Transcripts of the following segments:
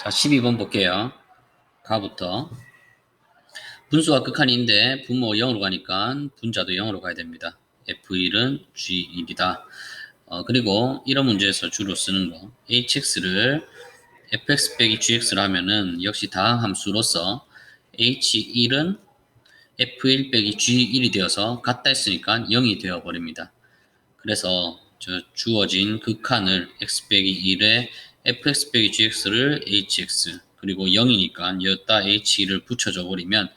자, 12번 볼게요. 가부터. 분수가 극한인데 분모 0으로 가니까 분자도 0으로 가야 됩니다. F1은 G1이다. 어, 그리고 이런 문제에서 주로 쓰는 거 hx를 fx 빼기 gx를 하면은 역시 다항 함수로서 h1은 f1 빼기 g1이 되어서 같다 했으니까 0이 되어 버립니다. 그래서 저 주어진 극한을 x 빼기 1에 fx 빼기 gx를 hx 그리고 0이니까 여기다 h1을 붙여줘 버리면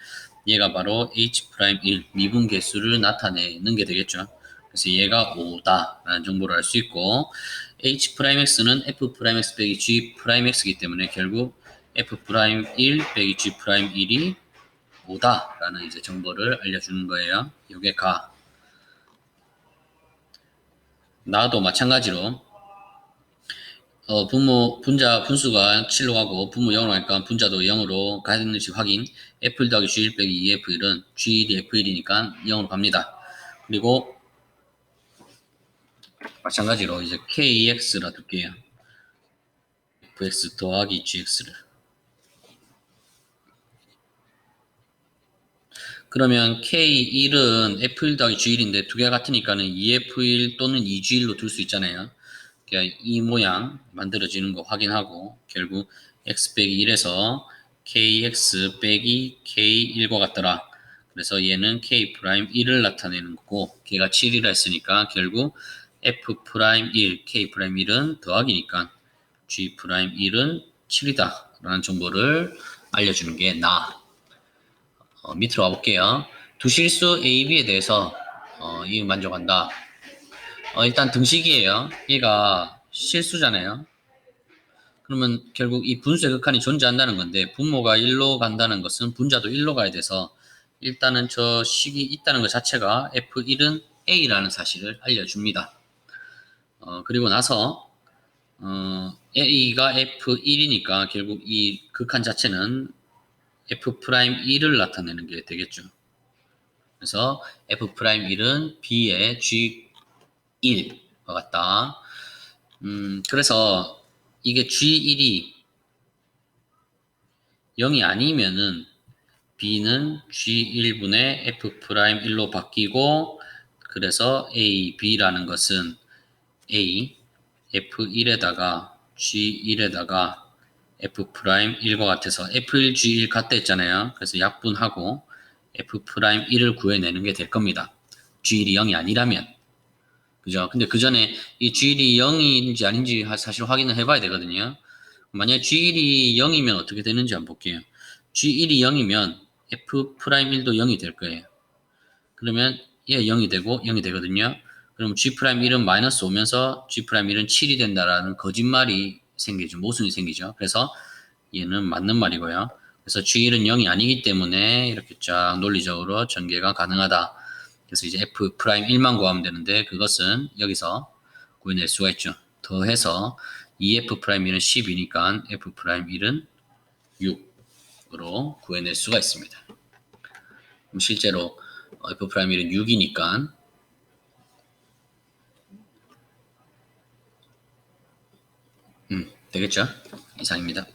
얘가 바로 h'1 미분 개수를 나타내는 게 되겠죠. 그래서 얘가 5다 라는 정보를 알 수 있고 h'x는 f'x 빼기 g'x이기 때문에 결국 f'1 빼기 g'1이 5다 라는 이제 정보를 알려주는 거예요. 이게 가. 나도 마찬가지로 어, 분모, 분자, 분수가 7로 가고 분모 0으로 가니까 분자도 0으로 가야 되는지 확인 f1 더하기 g1 빼기 2f1은 g1이 f1이니까 0으로 갑니다. 그리고 마찬가지로 이제 kx라 둘게요. fx 더하기 gx를 그러면 k1은 f1 더하기 g1인데 두 개가 같으니까는 2f1 또는 2g1로 둘 수 있잖아요. 이 모양 만들어지는 거 확인하고 결국 x 빼기 1에서 kx 빼기 k1과 같더라. 그래서 얘는 k'1을 나타내는 거고 걔가 7이라 했으니까 결국 f'1, k'1은 더하기니까 g'1은 7이다 라는 정보를 알려주는 게 나. 어, 밑으로 가볼게요. 두 실수 A, B에 대해서 어, 이 만족한다. 어, 일단 등식이에요. 얘가 실수잖아요. 그러면 결국 이 분수의 극한이 존재한다는 건데 분모가 1로 간다는 것은 분자도 1로 가야 돼서 일단은 저 식이 있다는 것 자체가 F1은 A라는 사실을 알려줍니다. 어, 그리고 나서 어, A가 F1이니까 결국 이 극한 자체는 F'1을 나타내는 게 되겠죠. 그래서 F'1은 B의 G1과 같다. 음, 그래서 이게 G1이 0이 아니면은 B는 G1분의 F'1로 바뀌고 그래서 A, B라는 것은 A, F1에다가 G1에다가 F'1과 같아서 F1, G1 같다 했잖아요. 그래서 약분하고 F'1을 구해내는 게 될 겁니다. G1이 0이 아니라면. 그죠? 근데 그 전에 이 G1이 0인지 아닌지 사실 확인을 해봐야 되거든요. 만약 G1이 0이면 어떻게 되는지 한번 볼게요. G1이 0이면 F'1도 0이 될 거예요. 그러면 얘 0이 되고 0이 되거든요. 그럼 G'1은 마이너스 오면서 G'1은 7이 된다라는 거짓말이 생기죠. 모순이 생기죠. 그래서 얘는 맞는 말이고요. 그래서 G1은 0이 아니기 때문에 이렇게 쫙 논리적으로 전개가 가능하다. 그래서 이제 F'1만 구하면 되는데 그것은 여기서 구해낼 수가 있죠. 더해서 2F'1은 10이니까 F'1은 6으로 구해낼 수가 있습니다. 실제로 F'1은 6이니까 음, 되겠죠? 이상입니다.